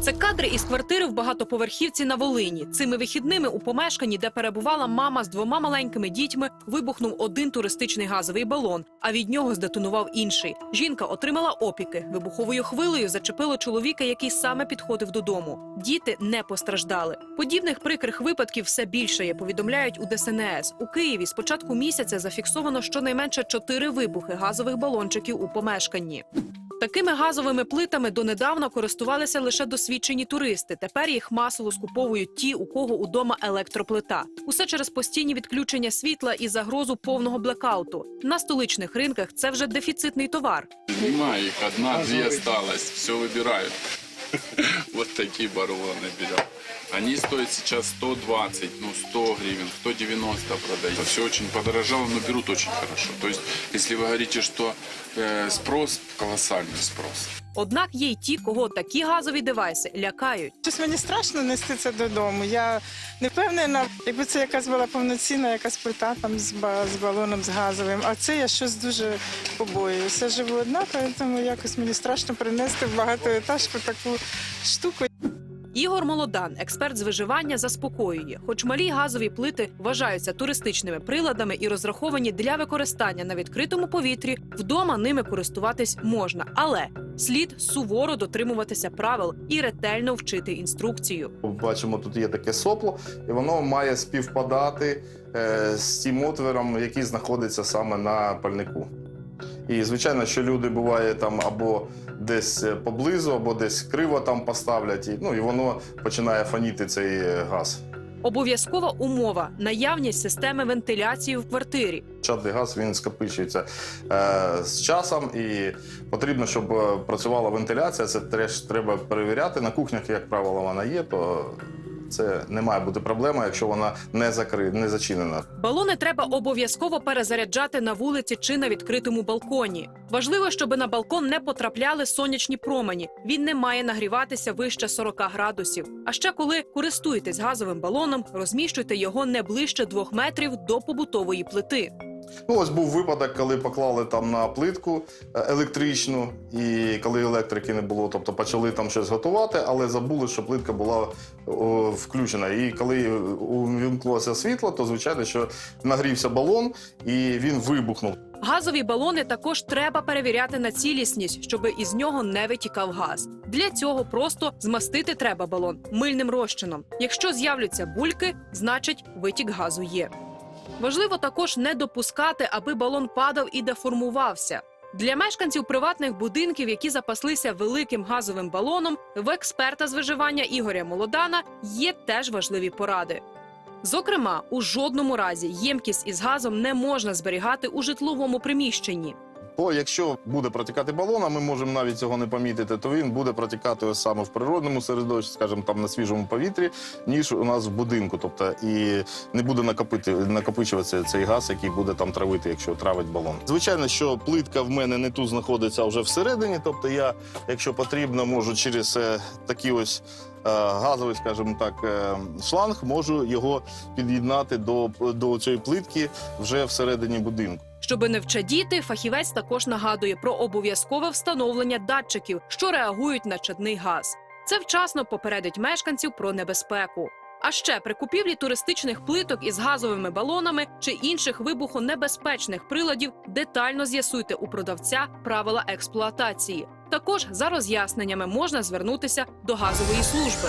Це кадри із квартири в багатоповерхівці на Волині. Цими вихідними у помешканні, де перебувала мама з двома маленькими дітьми, вибухнув один туристичний газовий балон, а від нього здетонував інший. Жінка отримала опіки. Вибуховою хвилею зачепило чоловіка, який саме підходив додому. Діти не постраждали. Подібних прикрих випадків все більше є. Повідомляють у ДСНС. У Києві з початку місяця зафіксовано щонайменше чотири вибухи газових балончиків у помешканні. Такими газовими плитами донедавна користувалися лише досвідчені туристи. Тепер їх масово скуповують ті, у кого удома електроплита. Усе через постійні відключення світла і загрозу повного блекауту. На столичних ринках це вже дефіцитний товар. Немає їх одна дві осталось, все выбирают. Вот такие бароны берем. Они стоят сейчас 120, ну 100 гривен, 190 продают. Все очень подорожало, но берут очень хорошо. То есть, если вы говорите, что э, спрос, колоссальный спрос. Однак є й ті, кого такі газові девайси лякають. Щось мені страшно нести це додому. Я не впевнена, якби це якась була повноцінна якась плита там з, ба- з балоном з газовим. А це я щось дуже побоююся. Живу одна, тому якось мені страшно принести в багатоетажку таку штуку. Ігор Молодан, експерт з виживання, заспокоює, хоч малі газові плити вважаються туристичними приладами і розраховані для використання на відкритому повітрі, вдома ними користуватись можна, але слід суворо дотримуватися правил і ретельно вчити інструкцію. Бачимо, тут є таке сопло, і воно має співпадати е, з тим отвором, який знаходиться саме на пальнику. І звичайно, що люди буває там або десь е, поблизу, або десь криво там поставлять, і, ну і воно починає фаніти цей е, газ. Обов'язкова умова наявність системи вентиляції в квартирі. Чадний газ він скопичується е, з часом, і потрібно, щоб е, працювала вентиляція. Це теж треба перевіряти. На кухнях, як правило, вона є, то це не має бути проблема, якщо вона не закри... не зачинена. Балони треба обов'язково перезаряджати на вулиці чи на відкритому балконі. Важливо, щоб на балкон не потрапляли сонячні промені. Він не має нагріватися вище 40 градусів. А ще коли користуєтесь газовим балоном, розміщуйте його не ближче двох метрів до побутової плити. Ну, ось був випадок, коли поклали там на плитку е, електричну, і коли електрики не було, тобто почали там щось готувати, але забули, що плитка була о, включена. І коли увімкнулося світло, то звичайно, що нагрівся балон і він вибухнув. Газові балони також треба перевіряти на цілісність, щоб із нього не витікав газ. Для цього просто змастити треба балон мильним розчином. Якщо з'являться бульки, значить витік газу є. Важливо також не допускати, аби балон падав і деформувався. Для мешканців приватних будинків, які запаслися великим газовим балоном, в експерта з виживання Ігоря Молодана є теж важливі поради. Зокрема, у жодному разі ємкість із газом не можна зберігати у житловому приміщенні. Бо якщо буде протікати балон, а ми можемо навіть цього не помітити, то він буде протікати ось саме в природному середовищі, скажімо, там на свіжому повітрі, ніж у нас в будинку. Тобто і не буде накопити накопичуватися цей газ, який буде там травити, якщо травить балон. Звичайно, що плитка в мене не тут знаходиться, а вже всередині. Тобто, я, якщо потрібно, можу через е, такі ось. е, Газовий, скажімо так, е, шланг можу його під'єднати до, до цієї плитки вже всередині будинку. Щоби не вчадіти, фахівець також нагадує про обов'язкове встановлення датчиків, що реагують на чадний газ. Це вчасно попередить мешканців про небезпеку. А ще при купівлі туристичних плиток із газовими балонами чи інших вибухонебезпечних приладів детально з'ясуйте у продавця правила експлуатації. Також за роз'ясненнями можна звернутися до газової служби.